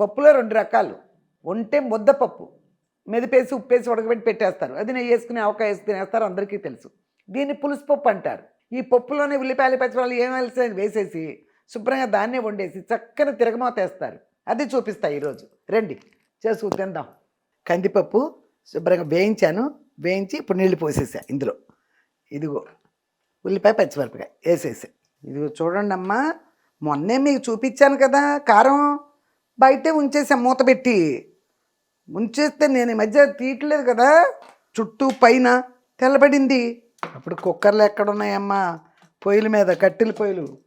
పప్పులో రెండు రకాలు. ఉంటే ముద్దపప్పు మెదిపేసి ఉప్పేసి ఉడకబెట్టి పెట్టేస్తారు. అది నెయ్యి వేసుకుని ఆవకాయ వేసి తినేస్తారు. అందరికీ తెలుసు. దీన్ని పులుసు పప్పు అంటారు. ఈ పప్పులోనే ఉల్లిపాయలు పచ్చిమిరపకాయలు ఏం వేసి వేసేసి శుభ్రంగా దాన్నే వండేసి చక్కని తిరగమోతేస్తారు అది చూపిస్తా ఈరోజు. రండి. చేసుకు తిందాం. కందిపప్పు శుభ్రంగా వేయించాను. వేయించి ఇప్పుడు నీళ్ళు పోసేసా ఇందులో. ఇదిగో. ఉల్లిపాయ పచ్చిమిరపకాయ వేసేసా. ఇదిగో చూడండి అమ్మా మొన్నే మీకు చూపించాను కదా కారం. బయటే ఉంచేసాం మూత పెట్టి. ఉంచేస్తే నేను ఈ మధ్య తీయట్లేదు కదా. చుట్టూ పైన తెల్లబడింది. అప్పుడు కుక్కర్లు ఎక్కడున్నాయమ్మా? పొయ్యిల మీద కట్టెల పొయ్యిలు.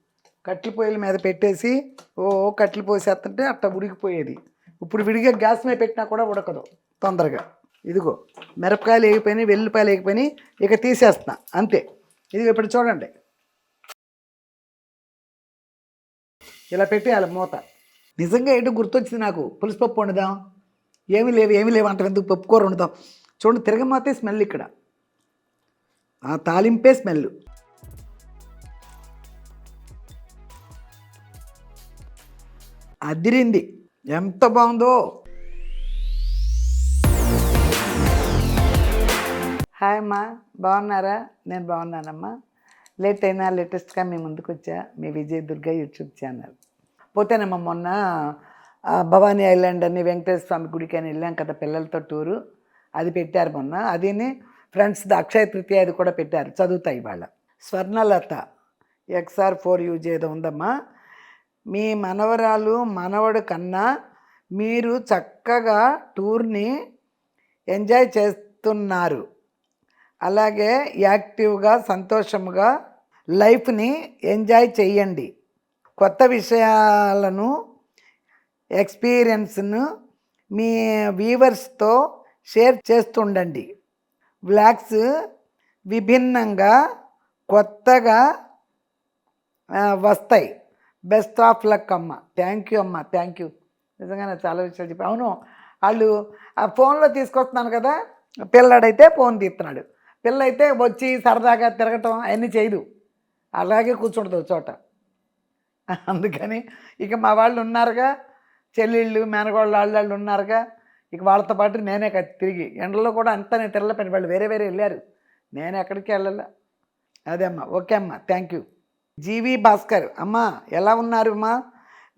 కట్టెల పొయ్యిల మీద పెట్టేసి ఓ కట్టెలు పోసేస్తుంటే అట్ట ఉడికిపోయేది. ఇప్పుడు విడిగా గ్యాస్ మీద పెట్టినా కూడా ఉడకదు తొందరగా. ఇదిగో మిరపకాయలు వేగిపోయినాయి వెల్లిపాయలు వేగిపోయినాయి ఇక తీసేస్తున్నా. అంతే. ఇది ఇప్పుడు చూడండి. ఇలా పెట్టేయాలి మూత. నిజంగా ఏంటో గుర్తొచ్చింది నాకు. పులుసు పప్పు వండుదాం. ఏమీ లేవు ఏమీ లేవు అంటారు ఎందుకు పప్పు కూర వండుదాం చూడండి తిరగమాతే స్మెల్ ఇక్కడ. ఆ తాలింపే స్మెల్. అదిరింది. ఎంత బాగుందో. హాయ్ అమ్మా బాగున్నారా? నేను బాగున్నానమ్మా. లేట్ అయినా లేటెస్ట్గా మీ ముందుకు వచ్చా మీ విజయ్ దుర్గా యూట్యూబ్ ఛానల్. పోతేనమ్మా మొన్న భవానీ ఐలాండ్ అని వెంకటేశ్వర స్వామి గుడికి అని వెళ్ళాం కదా పిల్లలతో టూరు. అది పెట్టారు మొన్న. అదిని ఫ్రెండ్స్ అక్షయ తృతీయ అది కూడా పెట్టారు. చదువుతాయి వాళ్ళ స్వర్ణలత. ఎక్స్ఆర్ ఫోర్ యూజ్ ఏదో ఉందమ్మా. మీ మనవరాలు మనవడు కన్నా మీరు చక్కగా టూర్ని ఎంజాయ్ చేస్తున్నారు. అలాగే యాక్టివ్గా సంతోషముగా లైఫ్ని ఎంజాయ్ చేయండి కొత్త విషయాలను ఎక్స్పీరియన్స్ను మీ వీవర్స్తో షేర్ చేస్తుండండి. వ్లాగ్స్ విభిన్నంగా కొత్తగా వస్తాయి. బెస్ట్ ఆఫ్ లక్ అమ్మ. థ్యాంక్ యూ అమ్మ. Thank you. నిజంగానే చాలా విషయాలు చెప్పి అవును. వాళ్ళు ఆ ఫోన్లో తీసుకొస్తున్నాను కదా పిల్లడైతే ఫోన్ తీస్తున్నాడు. పిల్ల అయితే వచ్చి సరదాగా తిరగటం అవన్నీ చేయదు. అలాగే కూర్చుంటుంది చోట. అందుకని ఇక మా వాళ్ళు ఉన్నారుగా చెల్లెళ్ళు మేనగోళ్ళు వాళ్ళు ఉన్నారుగా ఇక వాళ్ళతో పాటు నేనే తిరిగి ఎండలో కూడా అంతా నేను తిరగలేకపోయిన. వాళ్ళు వేరే వేరే వెళ్ళారు. నేను ఎక్కడికి వెళ్ళాల? అదే అమ్మా. ఓకే అమ్మా. Thank you. జీవి భాస్కర్ అమ్మా ఎలా ఉన్నారు అమ్మా?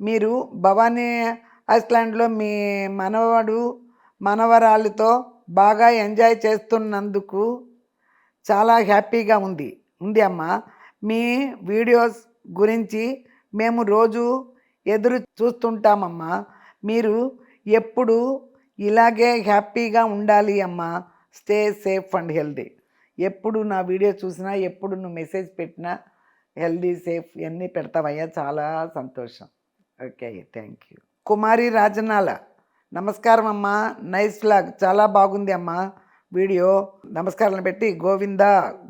మీరు భవానీ ఐస్లాండ్లో మీ మనవడు మనవరాళ్ళతో బాగా ఎంజాయ్ చేస్తున్నందుకు చాలా హ్యాపీగా ఉంది. ఉంది అమ్మా. మీ వీడియోస్ గురించి మేము రోజు ఎదురు చూస్తుంటామమ్మా. మీరు ఎప్పుడు ఇలాగే హ్యాపీగా ఉండాలి అమ్మా. Stay safe and healthy. ఎప్పుడు నా వీడియో చూసినా ఎప్పుడు నువ్వు మెసేజ్ పెట్టినా హెల్దీ సేఫ్ ఇవన్నీ పెడతావయ్యా. చాలా సంతోషం. Okay thank you. Kumari Rajanala నమస్కారం అమ్మా. Nice vlog. చాలా బాగుంది అమ్మా వీడియో. నమస్కారాలు పెట్టి గోవింద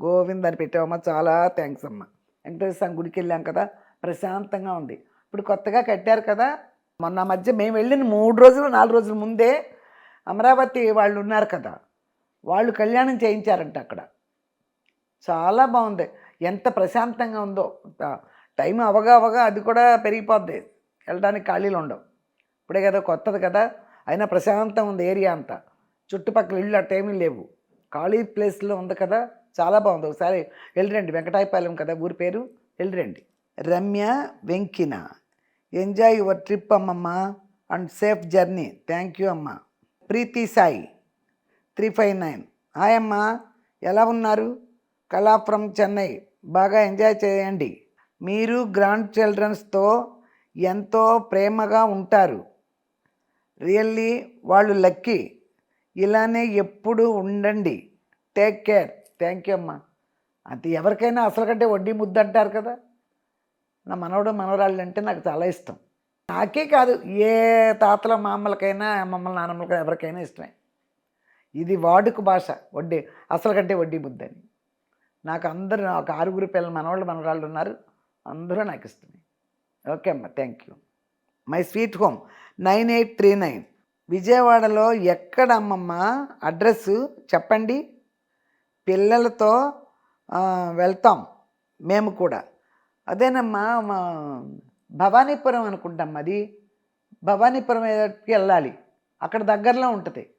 గోవింద్ అని పెట్టావమ్మా. చాలా థ్యాంక్స్ అమ్మా. వెంకటేశ్వర స్వామి గుడికి వెళ్ళాం కదా. ప్రశాంతంగా ఉంది. ఇప్పుడు కొత్తగా కట్టారు కదా మొన్న మధ్య మేము వెళ్ళిన మూడు రోజులు నాలుగు రోజుల ముందే అమరావతి వాళ్ళు ఉన్నారు కదా వాళ్ళు కళ్యాణం చేయించారంట అక్కడ. చాలా బాగుంది. ఎంత ప్రశాంతంగా ఉందో. టైం అవగా అవగా అది కూడా పెరిగిపోద్ది. వెళ్ళడానికి ఖాళీలు ఉండవు. ఇప్పుడే కదా కొత్తది కదా అయినా ప్రశాంతం ఉంది ఏరియా అంతా. చుట్టుపక్కల ఇళ్ళు అట్టేమీ లేవు. ఖాళీ ప్లేస్లో ఉంది కదా చాలా బాగుంది. ఒకసారి వెళ్ళిరండి వెంకటాయపాలెం కదా ఊరి పేరు. వెళ్ళిరండి Ramya Venkina. Enjoy your trip అమ్మమ్మ. And safe journey thank you అమ్మ. Preethi Sai three five nine hi అమ్మ. ఎలా ఉన్నారు? కళా ఫ్రమ్ చెన్నై బాగా ఎంజాయ్ చేయండి. మీరు గ్రాండ్ చిల్డ్రన్స్తో ఎంతో ప్రేమగా ఉంటారు. రియల్లీ వాళ్ళు లక్కీ ఇలానే ఎప్పుడు ఉండండి. టేక్ కేర్ థ్యాంక్ యూ అమ్మా. అది ఎవరికైనా అసలు కంటే వడ్డీ ముద్దు అంటారు కదా. నా మనవడు మనవరాళ్ళు అంటే నాకు చాలా ఇష్టం. నాకే కాదు ఏ తాతల మామలకైనా అమ్మమ్మల నాన్నమ్మలకైనా ఎవరికైనా ఇష్టమే. ఇది వాడుక భాష వడ్డీ అసలు కంటే వడ్డీ బుద్ధి అని. నాకు అందరూ ఒక ఆరుగురు పిల్లలు మనవాళ్ళు మనవరాళ్ళు ఉన్నారు. అందరూ నాకు ఇష్టమే. ఓకే అమ్మ thank you my sweet home nine eight three nine విజయవాడలో ఎక్కడ అమ్మమ్మ అడ్రస్ చెప్పండి. పిల్లలతో వెళ్తాం. మేము కూడా. అదేనమ్మా మా భవానీపురం అనుకుంటాం అది. భవానీపురం వెళ్ళాలి. అక్కడ దగ్గరలో ఉంటుంది.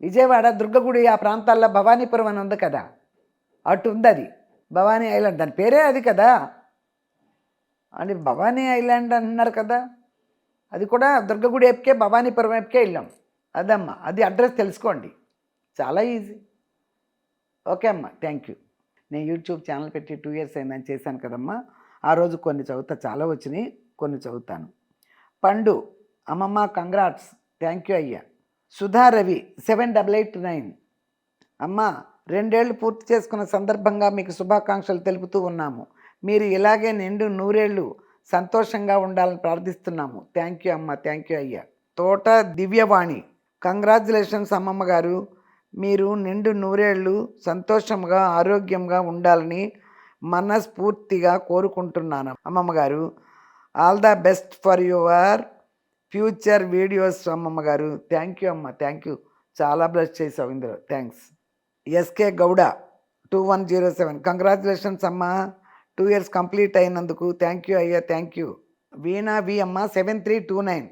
విజయవాడ దుర్గగుడి ఆ ప్రాంతాల్లో భవానీపురం అని ఉంది కదా. అటు ఉంది అది. భవానీ ఐలాండ్. దాని పేరే అది కదా. అని భవానీ ఐలాండ్ అంటున్నారు కదా. అది కూడా దుర్గగుడి వైపుకే భవానీపురం వైపుకే వెళ్ళాం. అదమ్మా అది అడ్రస్ తెలుసుకోండి. చాలా ఈజీ. ఓకే అమ్మా థ్యాంక్ యూ. నేను యూట్యూబ్ ఛానల్ పెట్టి టూ ఇయర్స్ అయిందని చేశాను కదమ్మా. ఆ రోజు కొన్ని చదువుతా చాలా వచ్చినాయి కొన్ని చదువుతాను. పండు అమ్మమ్మ కంగ్రాట్స్ థ్యాంక్ యూ అయ్యా. Sudha Ravi seven double eight nine అమ్మ రెండేళ్ళు పూర్తి చేసుకున్న సందర్భంగా మీకు శుభాకాంక్షలు తెలుపుతూ ఉన్నాము. మీరు ఇలాగే నిండు నూరేళ్ళు సంతోషంగా ఉండాలని ప్రార్థిస్తున్నాము. థ్యాంక్ యూ అమ్మ థ్యాంక్ యూ అయ్యా. తోట దివ్యవాణి కంగ్రాచులేషన్స్ అమ్మమ్మ గారు. మీరు నిండు నూరేళ్ళు సంతోషంగా ఆరోగ్యంగా ఉండాలని మనస్ఫూర్తిగా కోరుకుంటున్నాను. అమ్మమ్మ గారు all the best for your future videos అమ్మమ్మ గారు థ్యాంక్ యూ అమ్మ. థ్యాంక్ యూ చాలా బ్లెస్ చేసావు ఇందులో. Thanks SK Gowda two one zero seven congratulations అమ్మ. టూ ఇయర్స్ కంప్లీట్ అయినందుకు. థ్యాంక్ యూ అయ్యా. థ్యాంక్ యూ వీణా వి అమ్మ seven three two nine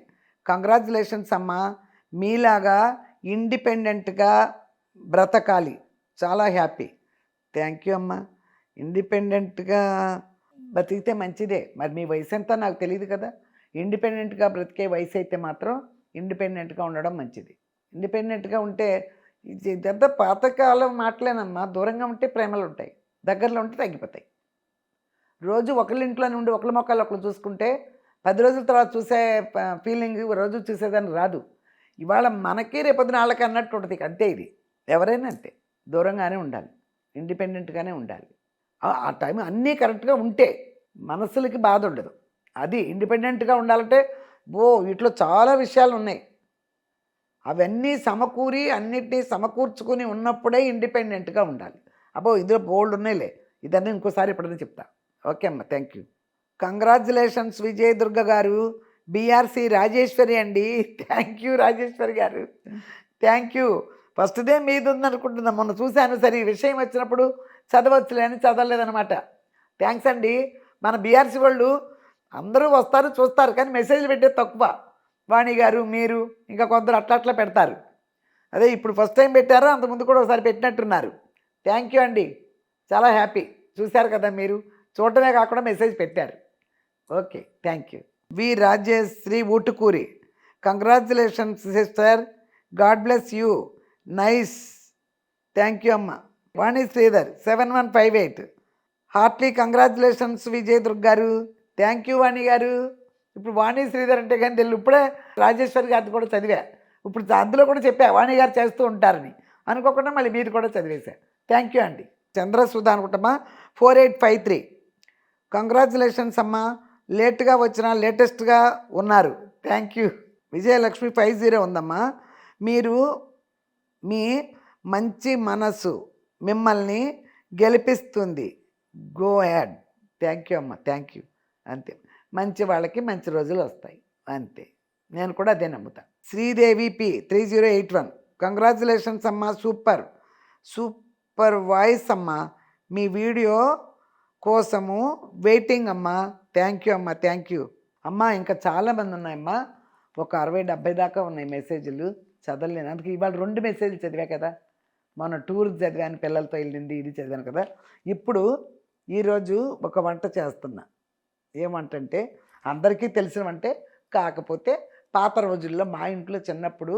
congratulations అమ్మ. మీలాగా ఇండిపెండెంట్గా బ్రతకాలి. చాలా హ్యాపీ థ్యాంక్ యూ అమ్మ. ఇండిపెండెంట్గా బ్రతికితే మంచిదే. మరి మీ వయసు ఎంతో నాకు తెలియదు కదా. ఇండిపెండెంట్గా బ్రతికే వయసు అయితే మాత్రం ఇండిపెండెంట్గా ఉండడం మంచిది. ఇండిపెండెంట్గా ఉంటే ఇది ఇదంతా పాతకాలం మాటలేనమ్మా. దూరంగా ఉంటే ప్రేమలు ఉంటాయి. దగ్గరలో ఉంటే తగ్గిపోతాయి. రోజు ఒకళ్ళ ఇంట్లో నుండి ఒకళ్ళ మొక్కలు ఒకళ్ళు చూసుకుంటే పది రోజుల తర్వాత చూసే ఫీలింగ్ రోజు చూసేదాన్ని రాదు. ఇవాళ మనకి రేపొద్దున వాళ్ళకి అన్నట్టు ఉంటుంది. అంతే ఇది. ఎవరైనా అంతే. దూరంగానే ఉండాలి. ఇండిపెండెంట్గానే ఉండాలి. ఆ- టైం అన్నీ కరెక్ట్గా ఉంటే మనసులకి బాధ ఉండదు. అది ఇండిపెండెంట్గా ఉండాలంటే ఓ వీటిలో చాలా విషయాలు ఉన్నాయి. అవన్నీ సమకూరి అన్నిటినీ సమకూర్చుకుని ఉన్నప్పుడే ఇండిపెండెంట్గా ఉండాలి. అబ్బో ఇందులో బోల్డ్ ఉన్నాయిలే. ఇదన్నీ ఇంకోసారి ఎప్పుడైనా చెప్తా. ఓకే అమ్మ thank you. Congratulations Vijay Durga గారు బీఆర్సీ రాజేశ్వరి అండి. థ్యాంక్ యూ రాజేశ్వరి గారు. Thank you. ఫస్ట్దే మీది ఉందనుకుంటున్నాం మొన్న చూశాను సరే ఈ విషయం వచ్చినప్పుడు చదవచ్చులే అని చదవలేదనమాట థ్యాంక్స్ అండి. మన బీఆర్సీ వాళ్ళు అందరూ వస్తారు చూస్తారు కానీ మెసేజ్లు పెట్టే తక్కువ. వాణి గారు మీరు ఇంకా కొందరు అట్లా అట్లా పెడతారు. అదే ఇప్పుడు ఫస్ట్ టైం పెట్టారో అంతకుముందు కూడా ఒకసారి పెట్టినట్టున్నారు. థ్యాంక్ యూ అండి. చాలా హ్యాపీ. చూశారు కదా మీరు? చూడటమే కాకుండా మెసేజ్ పెట్టారు. Okay thank you. V Rajeshri Utukuri. Congratulations sister. God bless you. Nice. Thank you అమ్మ. Vani Sridhar seven one five eight heartly congratulations Vijay Durga గారు థ్యాంక్ యూ వాణి గారు ఇప్పుడు వాణి శ్రీధర్ అంటే కానీ తెలియదు ఇప్పుడే రాజేశ్వరి గారిది కూడా చదివా ఇప్పుడు అందులో కూడా చెప్పా వాణి గారు చేస్తూ ఉంటారని. అనుకోకుండా మళ్ళీ మీరు కూడా చదివేశా. థ్యాంక్ యూ అండి Chandrasudha అనుకుంటామా four eight five three congratulations అమ్మా. లేట్గా వచ్చిన లేటెస్ట్గా ఉన్నారు. Thank you Vijayalakshmi five zero ఉందమ్మా. మీరు మీ మంచి మనసు మిమ్మల్ని గెలిపిస్తుంది. గో యాడ్ థ్యాంక్ యూ అమ్మ. థ్యాంక్ యూ అంతే. మంచి వాళ్ళకి మంచి రోజులు వస్తాయి. అంతే. నేను కూడా అదే నమ్ముతా. Sridevi P three zero eight one. Congratulations అమ్మా. సూపర్ సూపర్ వాయిస్ అమ్మా. మీ వీడియో కోసము వెయిటింగ్ అమ్మా. థ్యాంక్ యూ అమ్మా. థ్యాంక్ యూ అమ్మా ఇంకా చాలామంది ఉన్నాయమ్మా. ఒక అరవై డెబ్బై దాకా ఉన్నాయి మెసేజ్లు. చదవలేను. అందుకే ఇవాళ రెండు మెసేజ్లు చదివా కదా. మన టూర్ చదివాను పిల్లలతో వెళ్ళింది ఇది చదివాను కదా. ఇప్పుడు ఈరోజు ఒక వంట చేస్తున్నా. ఏమంటంటే అందరికీ తెలిసిన వంటే కాకపోతే పాత రోజుల్లో మా ఇంట్లో చిన్నప్పుడు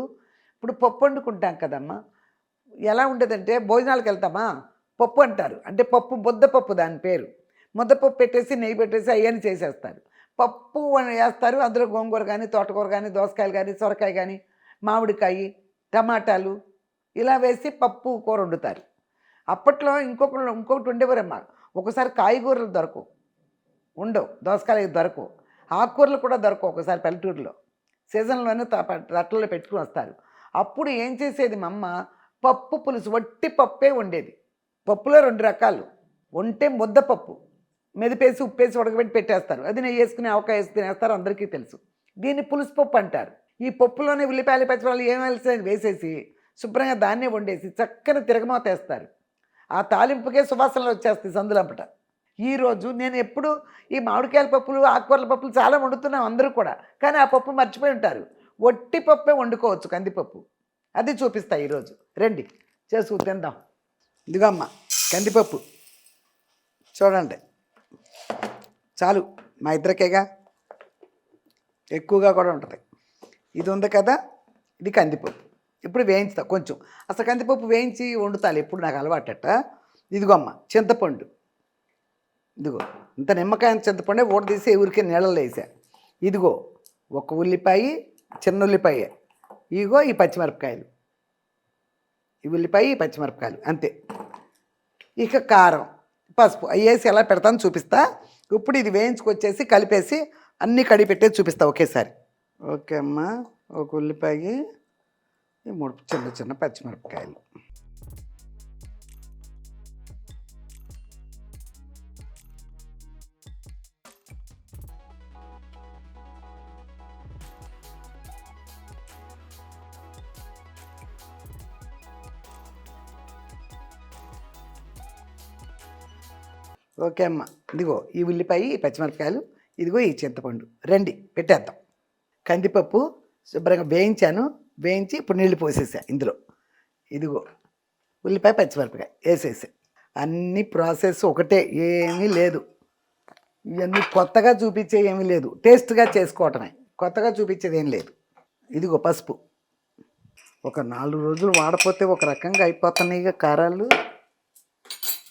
ఇప్పుడు పప్పు వండుకుంటాం కదమ్మా. ఎలా ఉండేదంటే భోజనాలకు వెళ్తామా? పప్పు అంటారు. అంటే పప్పు ముద్దపప్పు దాని పేరు. ముద్దపప్పు పెట్టేసి నెయ్యి పెట్టేసి అయ్యని చేసేస్తారు. పప్పు వేస్తారు. అందులో గోంగూర కానీ తోటకూర కానీ దోసకాయలు కానీ సొరకాయ కానీ మామిడికాయ టమాటాలు ఇలా వేసి పప్పు కూర వండుతారు. అప్పట్లో ఇంకొకరు ఇంకొకటి ఉండేవారమ్మా ఒకసారి కాయగూరలు దొరకవు. ఉండవు. దోసకాయలు దొరకవు. ఆకుకూరలు కూడా దొరకవు ఒకసారి పల్లెటూరులో. సీజన్లోనే తట్టలో పెట్టుకుని వస్తారు. అప్పుడు ఏం చేసేది మా అమ్మ? పప్పు పులుసు వట్టి పప్పే వండేది. పప్పులో రెండు రకాలు. వంటే ముద్దపప్పు మెదిపేసి ఉప్పేసి ఉడకబెట్టి పెట్టేస్తారు. అది నెయ్యి వేసుకుని ఆవకాయ వేసి తినేస్తారు. అందరికీ తెలుసు. దీన్ని పులుసు పప్పు అంటారు. ఈ పప్పులోనే ఉల్లిపాయలు పచ్చిపాయలు ఏం వేసి వేసేసి శుభ్రంగా దాన్నే వండేసి చక్కని తిరగమాతేస్తారు ఆ తాలింపుకే సువాసనలు వచ్చేస్తాయి సందులంపట. ఈరోజు నేను ఎప్పుడు ఈ మామిడికాయల పప్పులు ఆకుకూరల పప్పులు చాలా వండుతున్నాం అందరూ కూడా. కానీ ఆ పప్పు మర్చిపోయి ఉంటారు. ఒట్టి పప్పే వండుకోవచ్చు కందిపప్పు. అది చూపిస్తా ఈరోజు రండి. చేసుకు తిందాం. ఇదిగో అమ్మ కందిపప్పు. చూడండి. చాలు. మా ఇద్దరికేగా ఎక్కువగా కూడా ఉంటుంది. ఇది ఉంది కదా? ఇది కందిపప్పు. ఇప్పుడు వేయించుతా కొంచెం. అసలు కందిపప్పు వేయించి వండుతాలి ఎప్పుడు నాకు అలవాటట. ఇదిగో అమ్మ చింతపండు. ఇదిగో ఇంత నిమ్మకాయ చింతపండే ఊట తీసి ఊరికే నీళ్ళలో వేసా. ఇదిగో ఒక ఉల్లిపాయ చిన్న ఉల్లిపాయ. ఇదిగో ఈ పచ్చిమిరపకాయలు. ఈ ఉల్లిపాయ ఈ పచ్చిమిరపకాయలు అంతే. ఇక కారం పసుపు అవి వేసి ఎలా పెడతాను చూపిస్తా. ఇప్పుడు ఇది వేయించుకొచ్చేసి కలిపేసి అన్నీ కడిగి పెట్టేసి చూపిస్తా ఒకేసారి. ఓకే అమ్మా ఒక ఉల్లిపాయ ఈ మూడు చిన్న చిన్న పచ్చిమిరపకాయలు. ఓకే అమ్మ. ఇదిగో ఈ ఉల్లిపాయ ఈ పచ్చిమిరపకాయలు ఇదిగో ఈ చింతపండు. రండి పెట్టేద్దాం. కందిపప్పు శుభ్రంగా వేయించాను. వేయించి ఇప్పుడు నీళ్ళు పోసేసా ఇందులో. ఇదిగో ఉల్లిపాయ పచ్చిమిరపకాయ వేసేసా. అన్ని ప్రాసెస్ ఒకటే ఏమీ లేదు. ఇవన్నీ కొత్తగా చూపించే ఏమీ లేదు. టేస్ట్గా చేసుకోవటమే. కొత్తగా చూపించేది ఏం లేదు. ఇదిగో పసుపు. ఒక నాలుగు రోజులు వాడపోతే ఒక రకంగా అయిపోతున్నాయి కారాలు.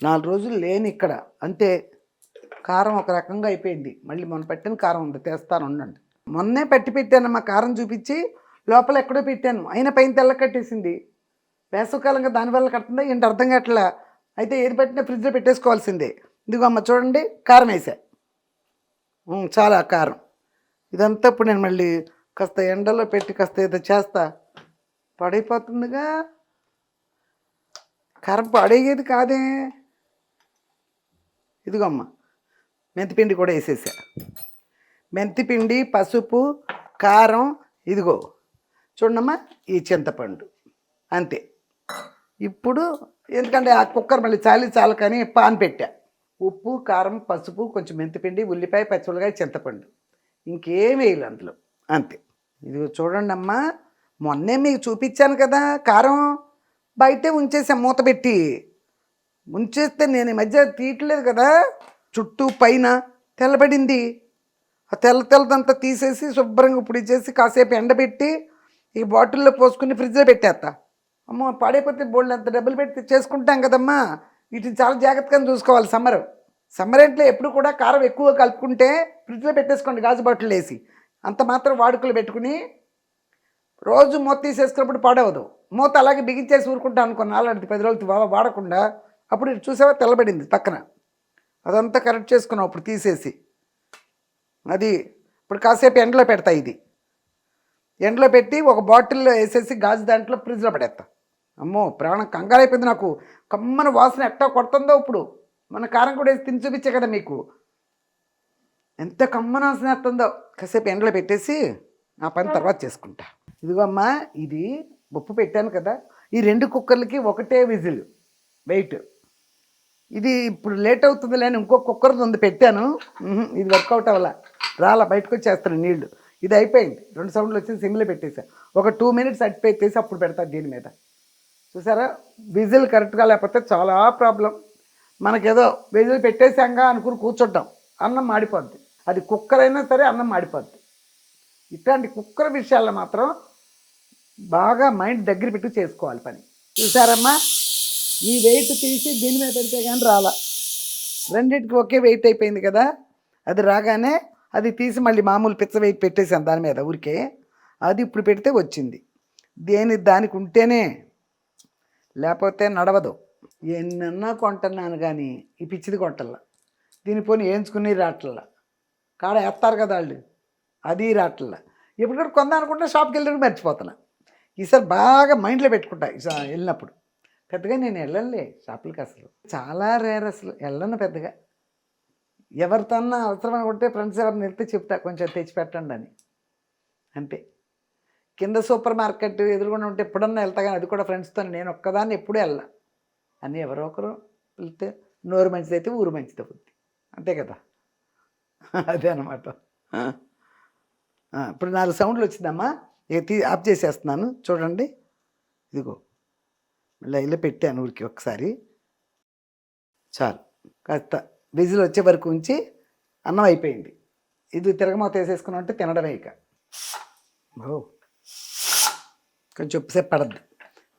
నాలుగు రోజులు లేని ఇక్కడ. అంటే కారం ఒక రకంగా అయిపోయింది. మళ్ళీ మొన్న పెట్టిన కారం ఉంది తెస్తాను ఉండండి. మొన్నే పట్టి పెట్టాను మా కారం చూపించి. లోపల ఎక్కడో పెట్టాను. అయిన పైన తెల్ల కట్టేసింది. వేసవకాలంగా దానివల్ల కడుతుందా ఏంటి అర్థం కావట్లా? అయితే ఏది పెట్టినా ఫ్రిడ్జ్లో పెట్టేసుకోవాల్సిందే. ఇదిగో అమ్మ చూడండి కారం వేసా. చాలా కారం. ఇదంతా ఇప్పుడు నేను మళ్ళీ కాస్త ఎండలో పెట్టి కాస్త ఏదో చేస్తా. పడైపోతుందిగా. కారం పడేది కాదే. ఇదిగో అమ్మ మెంతిపిండి కూడా వేసేసా. మెంతిపిండి పసుపు కారం ఇదిగో. చూడమ్మా ఈ చింతపండు. అంతే. ఇప్పుడు ఎందుకంటే ఆ కుక్కర్ మళ్ళీ చాలి చాలకని పాన్ పెట్టా. ఉప్పు కారం పసుపు కొంచెం మెంతిపిండి ఉల్లిపాయ పచ్చిమిరకాయ చింతపండు. ఇంకేం వేయాలి అందులో. అంతే. ఇది చూడండి అమ్మా మొన్నే మీకు చూపించాను కదా కారం. బయటే ఉంచేసా మూత పెట్టి. ఉంచేస్తే నేను ఈ మధ్య తీయట్లేదు కదా. చుట్టూ పైన తెల్లబడింది. ఆ తెల్ల తెల్లదంతా తీసేసి శుభ్రంగా ఇప్పుడు ఇచ్చేసి కాసేపు ఎండబెట్టి ఈ బాటిల్లో పోసుకుని ఫ్రిడ్జ్లో పెట్టేస్తా అమ్మ పాడైపోతే బోల్డ్ అంత డబ్బులు పెట్టి చేసుకుంటాం కదమ్మా. వీటిని చాలా జాగ్రత్తగా చూసుకోవాలి సమ్మర్. సమ్మర్ ఇంట్లో ఎప్పుడు కూడా కారం ఎక్కువ కలుపుకుంటే ఫ్రిడ్జ్లో పెట్టేసుకోండి గాజు బాటిల్ వేసి. అంత మాత్రం వాడుకలు పెట్టుకుని రోజు మూత తీసేసుకున్నప్పుడు పాడవదు. మూత అలాగే బిగించేసి ఊరుకుంటా అనుకున్న. అలాంటి పది రోజులు వాడకుండా అప్పుడు చూసావా? తెల్లబడింది పక్కన. అదంతా కరెక్ట్ చేసుకున్నావు అప్పుడు తీసేసి. అది ఇప్పుడు కాసేపు ఎండలో పెడతా ఇది. ఎండలో పెట్టి ఒక బాటిల్లో వేసేసి గాజు దాంట్లో ఫ్రిడ్జ్లో పడేస్తా అమ్మో ప్రాణం కంగారైపోయింది నాకు. కమ్మన వాసన ఎట్టా కొడుతుందో ఇప్పుడు. మన కారం కూడా వేసి తిని చూపించే కదా మీకు. ఎంత కమ్మన వాసన వేస్తుందో కాసేపు ఎండలో పెట్టేసి నా పని తర్వాత చేసుకుంటా. ఇదిగో అమ్మా ఇది ఉప్పు పెట్టాను కదా. ఈ రెండు కుక్కర్లకి ఒకటే విజిల్. వెయిట్. ఇది ఇప్పుడు లేట్ అవుతుంది లేని ఇంకో కుక్కర్ ఉంది పెట్టాను. ఇది వర్కౌట్ అవ్వాల. రాలా బయటకు వచ్చేస్తాను నీళ్ళు ఇది అయిపోయింది. రెండు సౌండ్లు వచ్చిన సిమ్లో పెట్టేసా. ఒక టూ మినిట్స్ అడిపెట్టేసి అప్పుడు పెడతా దీని మీద. చూసారా? విజిల్ కరెక్ట్గా లేకపోతే చాలా ప్రాబ్లం. మనకేదో విజిల్ పెట్టేసాంగా అనుకుని కూర్చుంటాం అన్నం మాడిపోద్ది. అది కుక్కర్ అయినా సరే అన్నం మాడిపోద్ది. ఇట్లాంటి కుక్కర్ విషయాల్లో మాత్రం బాగా మైండ్ దగ్గర పెట్టి చేసుకోవాలి పని. చూసారమ్మా? ఈ వెయిట్ తీసి దీని మీద పెడితే కానీ రాలా. రెండింటికి ఒకే వెయిట్ అయిపోయింది కదా? అది రాగానే అది తీసి మళ్ళీ మామూలు పిచ్చ వెయిట్ పెట్టేసాను దాని మీద ఊరికే. అది ఇప్పుడు పెడితే వచ్చింది. దేని దానికి ఉంటేనే లేకపోతే నడవదు. ఎన్నన్నా కొంటున్నాను కానీ ఈ పిచ్చిది కొట్టల్లా. దీని పోనీ వేయించుకుని రాట్లల్లా. కాడ వేస్తారు కదా వాళ్ళు. అది రాట్లల్లా. ఇప్పుడు కూడా కొందాం అనుకుంటే షాప్కి వెళ్ళడం మర్చిపోతున్నా. ఈసారి బాగా మైండ్లో పెట్టుకుంటా ఈసారి వెళ్ళినప్పుడు. పెద్దగా నేను వెళ్ళలే షాపులకి అసలు. చాలా రేర్ అసలు. వెళ్ళను పెద్దగా. ఎవరితోన్నా అవసరం అనుకుంటే ఫ్రెండ్స్ ఎవరిని వెళ్తే చెప్తా కొంచెం తెచ్చి పెట్టండి అని. అంతే. కింద సూపర్ మార్కెట్ ఎదురుకుండా ఉంటే ఎప్పుడన్నా వెళ్తా కానీ అది కూడా ఫ్రెండ్స్తో నేను ఒక్కదాన్ని ఎప్పుడూ వెళ్ళా. అని ఎవరో ఒకరు వెళ్తే నోరు మంచిదైతే ఊరు మంచిది అవుద్ది. అంతే కదా? అదే అనమాట ఇప్పుడు నాలుగు సౌండ్లు వచ్చిందమ్మా. తీ ఆఫ్ చేసేస్తున్నాను. చూడండి. ఇదిగో. మళ్ళీ ఇలా పెట్టాను ఊరికి ఒకసారి. చాలు. కాస్త విజిల్ వచ్చే వరకు ఉంచి అన్నం అయిపోయింది. ఇది తిరగమాత వేసేసుకున్నాం ఉంటే తినడమే ఇక. ఓ. కొంచెం ఉప్పుసేపు పడద్దు.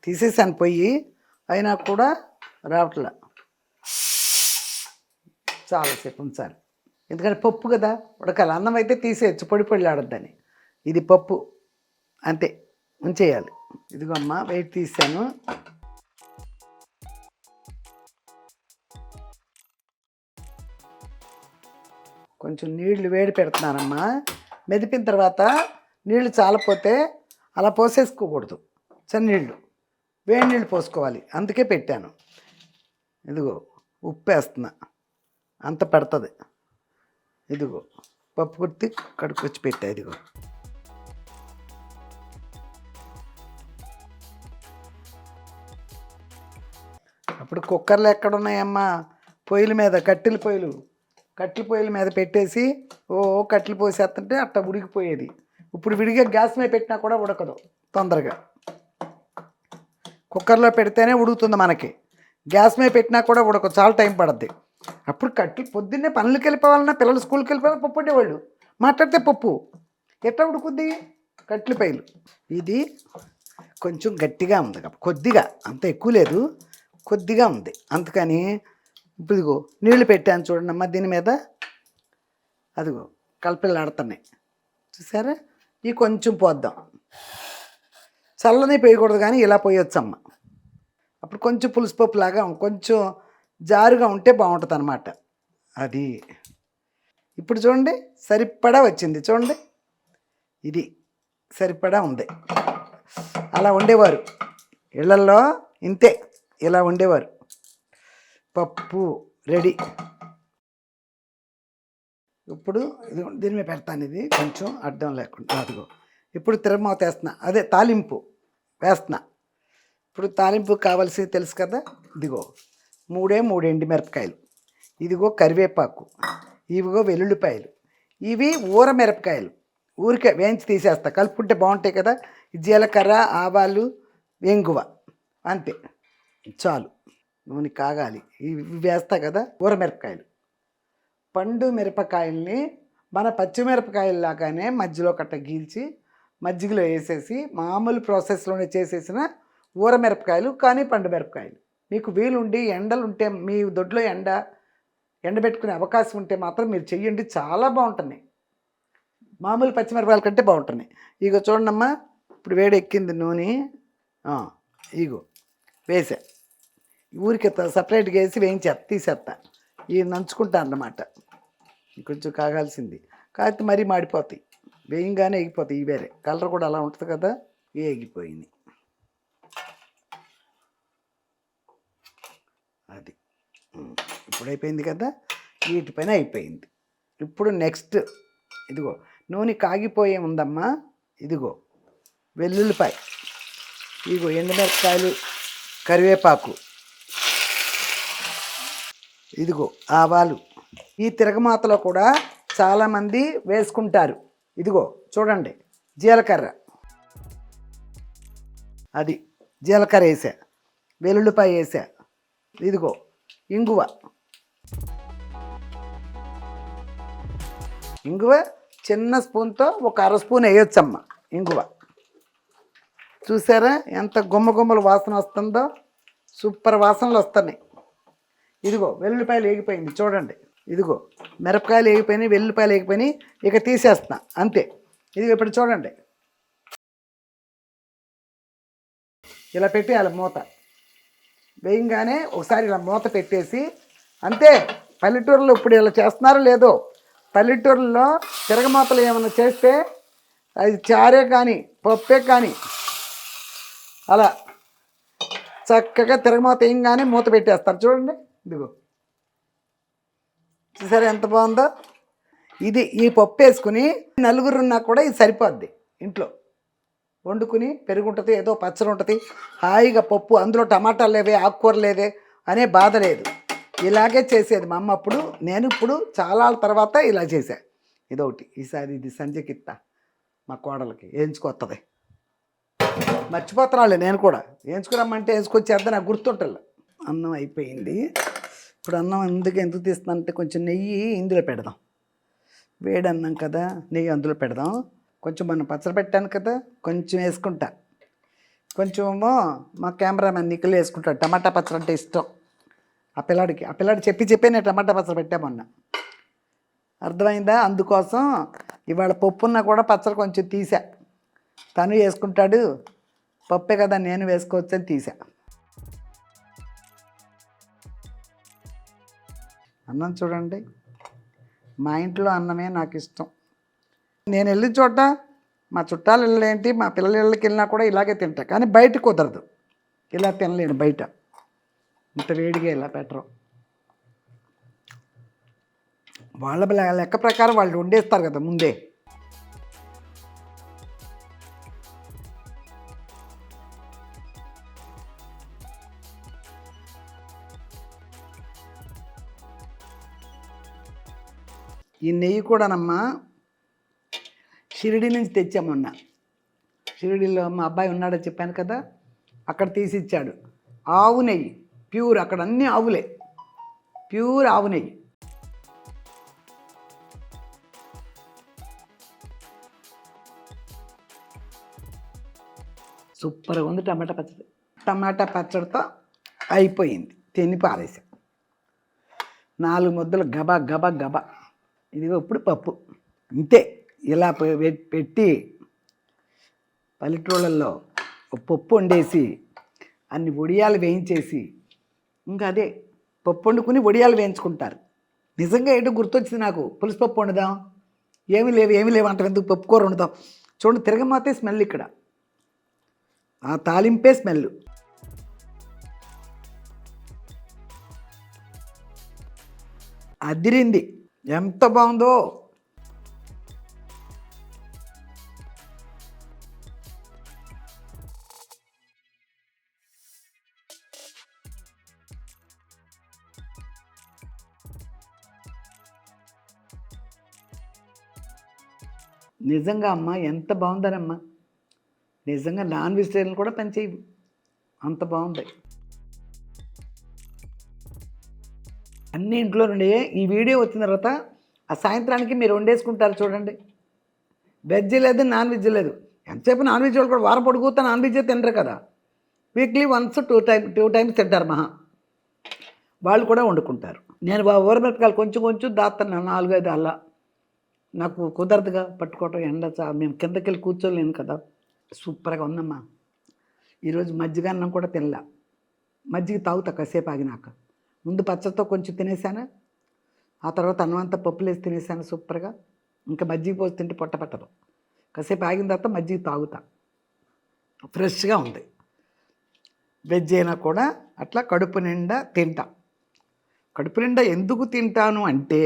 తీసేసాను పొయ్యి అయినా కూడా రావట్లా. చాలాసేపు ఉంచాలి ఎందుకంటే పప్పు కదా ఉడకాలి. అన్నం అయితే తీసేయచ్చు పొడి పొడి ఆడద్దని. ఇది పప్పు. అంతే. ఉంచేయాలి. ఇదిగో అమ్మ వెయిట్ తీసాను. కొంచెం నీళ్ళు వేడి పెడుతున్నానమ్మా. మెదిపిన తర్వాత నీళ్ళు చాలపోతే అలా పోసేసుకోకూడదు. చన్నీళ్ళు వేడి నీళ్ళు పోసుకోవాలి. అందుకే పెట్టాను. ఇదిగో ఉప్పు వేస్తున్నా అంత పడుతుంది. ఇదిగో పప్పు కుర్తి కడుకొచ్చి పెట్టా ఇదిగో. అప్పుడు కుక్కర్లు ఎక్కడ ఉన్నాయమ్మా పొయ్యిల మీద కట్టెల పొయ్యిలు. కట్టెల పొయ్యిల మీద పెట్టేసి ఓ కట్టెలు పోసేస్తుంటే అట్ట ఉడికిపోయేది. ఇప్పుడు విడిగా గ్యాస్ మీద పెట్టినా కూడా ఉడకదు తొందరగా. కుక్కర్లో పెడితేనే ఉడుకుతుంది మనకి. గ్యాస్ మీద పెట్టినా కూడా ఉడకదు చాలా టైం పడుద్ది. అప్పుడు కట్టెలు పొద్దున్నే పనులకు వెళ్ళిపోవాలన్నా పిల్లలు స్కూల్కి వెళ్ళిపోవాలన్నా పప్పు ఉండేవాళ్ళు మాట్లాడితే పప్పు. ఎట్లా ఉడుకుద్ది? కట్టెల పైలు ఇది కొంచెం గట్టిగా ఉంది కొద్దిగా అంత ఎక్కువ లేదు కొద్దిగా ఉంది. అందుకని ఇప్పుడు ఇదిగో నీళ్ళు పెట్టాను చూడండి అమ్మ దీని మీద. అదిగో కలపిల్లు ఆడుతున్నాయి. చూసారా? ఇవి కొంచెం పోద్దాం. చల్లని పోయకూడదు కానీ ఇలా పోయొచ్చమ్మ. అప్పుడు కొంచెం పులుసుపప్పు లాగా కొంచెం జారుగా ఉంటే బాగుంటుంది అనమాట అది. ఇప్పుడు చూడండి సరిపడా వచ్చింది. చూడండి. ఇది సరిపడా ఉంది. అలా ఉండేవారు. ఇళ్ళల్లో ఇంతే. ఇలా ఉండేవారు. పప్పు రెడీ. ఇప్పుడు ఇది దీని మీద పెడతాను ఇది. కొంచెం అడ్డం లేకుండా అదిగో. ఇప్పుడు తిరగమాత వేస్తున్నా అదే తాలింపు వేస్తున్నా. ఇప్పుడు తాలింపు కావాల్సింది తెలుసు కదా? ఇదిగో. మూడే మూడు ఎండి మిరపకాయలు. ఇదిగో కరివేపాకు. ఇవిగో వెల్లుల్లిపాయలు. ఇవి ఊర మిరపకాయలు. ఊరికే వేయించి తీసేస్తా. కలుపుకుంటే బాగుంటాయి కదా? జీలకర్ర ఆవాలు వెంగువ అంతే. చాలు. నూనె కాగాలి. ఇవి వేస్తా కదా ఊరమిరపకాయలు పండు మిరపకాయల్ని మన పచ్చిమిరపకాయల్లాగానే మధ్యలో కట్ట గీల్చి మజ్జిగలో వేసేసి మామూలు ప్రాసెస్లోనే చేసేసిన ఊర మిరపకాయలు కానీ పండు మిరపకాయలు. మీకు వీలుండి ఎండలు ఉంటే మీ దొడ్లో ఎండ ఎండబెట్టుకునే అవకాశం ఉంటే మాత్రం మీరు చెయ్యండి. చాలా బాగుంటున్నాయి మామూలు పచ్చిమిరపకాయల కంటే బాగుంటున్నాయి ఇగో చూడండమ్మా ఇప్పుడు వేడెక్కింది నూనె. ఇగో వేసా. ఊరికి సపరేట్గా వేసి వేయించేస్తా తీసేస్తా ఇవి నంచుకుంటా అన్నమాట. కొంచెం కాగాల్సింది. కాకపోతే మరీ మాడిపోతాయి. వేయంగానే ఎగిపోతాయి ఇవి వేరే. కలర్ కూడా అలా ఉంటుంది కదా వేగిపోయింది అది. ఇప్పుడు అయిపోయింది కదా వీటిపైన అయిపోయింది. ఇప్పుడు నెక్స్ట్ ఇదిగో నూనె కాగిపోయే ఉందమ్మా ఇదిగో వెల్లుల్లిపాయ. ఇదిగో ఎండుమిరపకాయలు కరివేపాకు. ఇదిగో ఆవాలు ఈ తిరగమాతలో కూడా చాలామంది వేసుకుంటారు. ఇదిగో చూడండి జీలకర్ర. అది జీలకర్ర వేసా. వెల్లుల్లిపాయ వేసా. ఇదిగో ఇంగువ. ఇంగువ చిన్న స్పూన్తో ఒక అర స్పూన్ వేయొచ్చమ్మ ఇంగువ. చూసారా ఎంత గుమ్మ గుమ్మలు వాసన వస్తుందో? సూపర్ వాసనలు వస్తున్నాయి. ఇదిగో వెల్లుల్లిపాయలు వేగిపోయింది చూడండి. ఇదిగో మిరపకాయలు వేగిపోయినాయి వెల్లుల్లిపాయలు వేగిపోయినాయి ఇక తీసేస్తున్నా అంతే. ఇదిగో ఇప్పుడు చూడండి. ఇలా పెట్టేయాలి మూత. వేయంగానే ఒకసారి ఇలా మూత పెట్టేసి అంతే. పల్లెటూరులో ఇప్పుడు ఇలా చేస్తున్నారో లేదో పల్లెటూరులో తిరగమూతలు ఏమైనా చేస్తే అది చారే కానీ పప్పే కానీ అలా చక్కగా తిరగమూత వేయంగానే మూత పెట్టేస్తారు. చూడండి. ఇదిగో. చూసారా ఎంత బాగుందో? ఇది ఈ పప్పు వేసుకుని నలుగురు ఉన్నా కూడా ఇది సరిపోద్ది ఇంట్లో. వండుకుని పెరుగు ఉంటుంది ఏదో పచ్చడి ఉంటుంది హాయిగా పప్పు అందులో టమాటాలు లేవే ఆకుకూర లేదే అనే బాధ లేదు. ఇలాగే చేసేది మా అమ్మ అప్పుడు నేను ఇప్పుడు చాలా తర్వాత ఇలా చేశా. ఇదొకటి ఈసారి ఇది సంజకిత్త మా కోడలకి వేయించుకొస్తుంది మర్చిపోతున్నాళ్ళే నేను కూడా. వేయించుకురమ్మంటే వేసుకొచ్చేద్దా నాకు గుర్తుంటుంది అన్నం అయిపోయింది. ఇప్పుడు అన్నం ఎందుకు ఎందుకు తీస్తుందంటే కొంచెం నెయ్యి ఇందులో పెడదాం. వేడి అన్నం కదా నెయ్యి అందులో పెడదాం. కొంచెం మనం పచ్చడి పెట్టాను కదా కొంచెం వేసుకుంటా. కొంచెం మా కెమెరామెన్ నిక్కులు వేసుకుంటాడు టమాటా పచ్చడి అంటే ఇష్టం. ఆ పిల్లాడికి ఆ పిల్లాడు చెప్పి చెప్పే నేను టమాటా పచ్చడి పెట్టామన్నా అర్థమైందా? అందుకోసం ఇవాళ పప్పున్నా కూడా పచ్చడి కొంచెం తీసా. తను వేసుకుంటాడు పప్పే కదా నేను వేసుకోవచ్చు అని తీసా. అన్నం చూడండి. మా ఇంట్లో అన్నమే నాకు ఇష్టం నేను వెళ్ళిన చోట మా చుట్టాలు ఇళ్ళు ఏంటి మా పిల్లల ఇళ్ళకి వెళ్ళినా కూడా ఇలాగే తింటా. కానీ బయట కుదరదు. ఇలా తినలేను బయట. ఇంత వేడిగా ఇలా పెట్టరు. వాళ్ళ లెక్క ప్రకారం వాళ్ళు వండేస్తారు కదా ముందే. ఈ నెయ్యి కూడానమ్మా షిరిడి నుంచి తెచ్చాం మొన్న. షిరిడిలో మా అబ్బాయి ఉన్నాడని చెప్పాను కదా అక్కడ తీసి ఇచ్చాడు ఆవు నెయ్యి ప్యూర్ అక్కడ అన్ని ఆవులే. ప్యూర్ ఆవు నెయ్యి. సూపర్గా ఉంది టమాటా పచ్చడి. టమాటా పచ్చడితో అయిపోయింది. తిని పారేసాం. నాలుగు ముద్దలు గబా గబా గబా. ఇదిగో ఇప్పుడు పప్పు. ఇంతే. ఇలా పె- పె- పెట్టి పల్లెటూళ్ళల్లో ఒక పప్పు వండేసి అన్ని వడియాలు వేయించేసి ఇంకా అదే పప్పు వండుకుని వడియాలు వేయించుకుంటారు. నిజంగా ఏంటో గుర్తొచ్చింది నాకు. పులుసు పప్పు వండుదాం. ఏమీ లేవు ఏమీ లేవు అంటారు ఎందుకు? పప్పు కూర వండుదాం. చూడండి తిరగమాతే స్మెల్ ఇక్కడ. ఆ తాలింపే స్మెల్ అదిరింది. ఎంత బాగుందో. నిజంగా అమ్మ ఎంత బాగుందనమ్మా నిజంగా నాన్ వెజిటేరియన్ కూడా పనిచేయవు అంత బాగుంది. అన్ని ఇంట్లో నుండి. ఈ వీడియో వచ్చిన తర్వాత ఆ సాయంత్రానికి మీరు వండేసుకుంటారు చూడండి. వెజ్ లేదు నాన్ వెజ్ లేదు. ఎంతసేపు నాన్ వెజ్ వాళ్ళు కూడా వారం పొడుగుతా నాన్ వెజ్ తినరు కదా. Weekly once two time two times తింటారు మహా. వాళ్ళు కూడా వండుకుంటారు. నేను బా ఊరమిరపకాయలు కొంచెం కొంచెం దాస్తున్నాను నాలుగైదు అలా. నాకు కుదరదుగా పట్టుకోవటం ఎండ చా మేము కిందకి వెళ్ళి కూర్చోలేను కదా. సూపర్గా ఉందమ్మా. ఈరోజు మజ్జిగ అన్నం కూడా తినలా. మజ్జిగ తాగుతా కాసేపు ఆగినాక. ముందు పచ్చడితో కొంచెం తినేసాను? ఆ తర్వాత అనమంతా పప్పులు వేసి తినేసాను సూపర్గా? ఇంకా మజ్జిగ పోసి తింటే పొట్ట పట్టదు. కాసేపు ఆగిన తర్వాత మజ్జిగ తాగుతా. ఫ్రెష్గా ఉంది. వెజ్ అయినా కూడా అట్లా కడుపు నిండా తింటా. కడుపు నిండా ఎందుకు తింటాను అంటే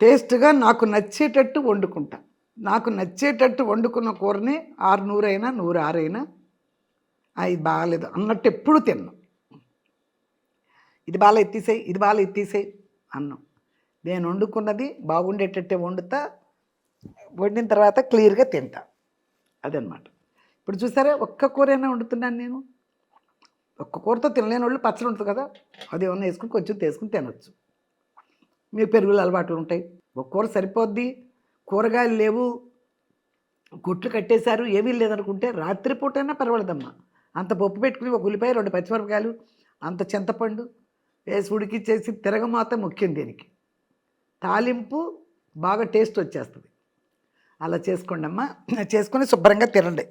టేస్ట్గా నాకు నచ్చేటట్టు వండుకుంటా. నాకు నచ్చేటట్టు వండుకున్న కూరని ఆరు నూరైనా నూరు ఆరైనా అది బాగాలేదు అన్నట్టు ఎప్పుడు తిన్నాను ఇది బాగా ఎత్తేసేయి ఇది బాగా ఎత్తేసేయి అన్నం. నేను వండుకున్నది బాగుండేటట్టే వండుతా వండిన తర్వాత క్లియర్గా తింటా. అదనమాట ఇప్పుడు చూసారా ఒక్క కూరైనా వండుతున్నాను నేను. ఒక్క కూరతో తినలేని వాళ్ళు పచ్చడి ఉంటుంది కదా అది ఏమన్నా వేసుకుని కొంచెం తీసుకుని తినొచ్చు. మీ పెరుగులు అలవాట్లు ఉంటాయి. ఒక కూర సరిపోద్ది కూరగాయలు లేవు గుట్లు కట్టేశారు ఏమీ లేదనుకుంటే రాత్రిపూటైనా పర్వాలేదమ్మా. అంత పప్పు పెట్టుకుని ఒక ఉల్లిపాయ రెండు పచ్చిమిరపకాయలు అంత చింతపండు వేసి ఉడికిచ్చేసి తిరగమాత ముఖ్యం దీనికి. తాలింపు బాగా టేస్ట్ వచ్చేస్తుంది. అలా చేసుకోండి అమ్మా చేసుకొని శుభ్రంగా తినండి.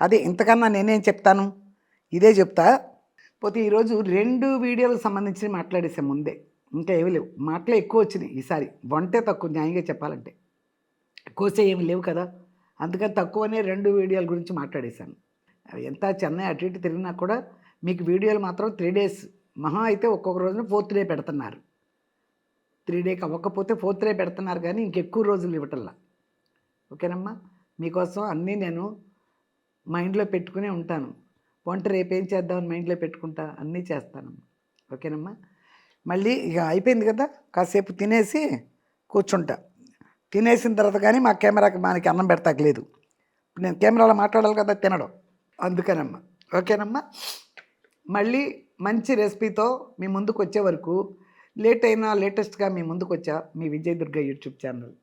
అదే ఇంతకన్నా నేనేం చెప్తాను? ఇదే చెప్తా. పోతే ఈరోజు రెండు వీడియోలకు సంబంధించి మాట్లాడేసాం ముందే. ఇంకా ఏమీ లేవు. మాటలే ఎక్కువ వచ్చినాయి ఈసారి. వంటే తక్కువ న్యాయంగా చెప్పాలంటే. కోసే ఏమి లేవు కదా. అందుకని తక్కువనే రెండు వీడియోల గురించి మాట్లాడేశాను. అవి ఎంత చెన్నై అటు ఇటు తిరిగినా కూడా మీకు వీడియోలు మాత్రం త్రీ డేస్ మహా అయితే ఒక్కొక్క రోజున ఫోర్త్ డే పెడుతున్నారు. త్రీ డేకి అవ్వకపోతే ఫోర్త్ డే పెడుతున్నారు కానీ ఇంకెక్కువ రోజులు ఇవ్వటల్లా ఓకేనమ్మా? మీకోసం అన్నీ నేను మైండ్లో పెట్టుకునే ఉంటాను. వంట రేపు ఏం చేద్దామని మైండ్లో పెట్టుకుంటా అన్నీ చేస్తానమ్మా ఓకేనమ్మా? మళ్ళీ ఇక అయిపోయింది కదా? కాసేపు తినేసి కూర్చుంటా. తినేసిన తర్వాత కానీ మా కెమెరాకి మనకి అన్నం పెడతాక లేదు. నేను కెమెరాలో మాట్లాడాలి కదా? తినడం. అందుకనమ్మా. ఓకేనమ్మా? మళ్ళీ మంచి రెసిపీతో మీ ముందుకు వచ్చే వరకు లేట్ అయినా లేటెస్ట్గా మీ ముందుకు వచ్చా మీ విజయదుర్గ యూట్యూబ్ ఛానల్.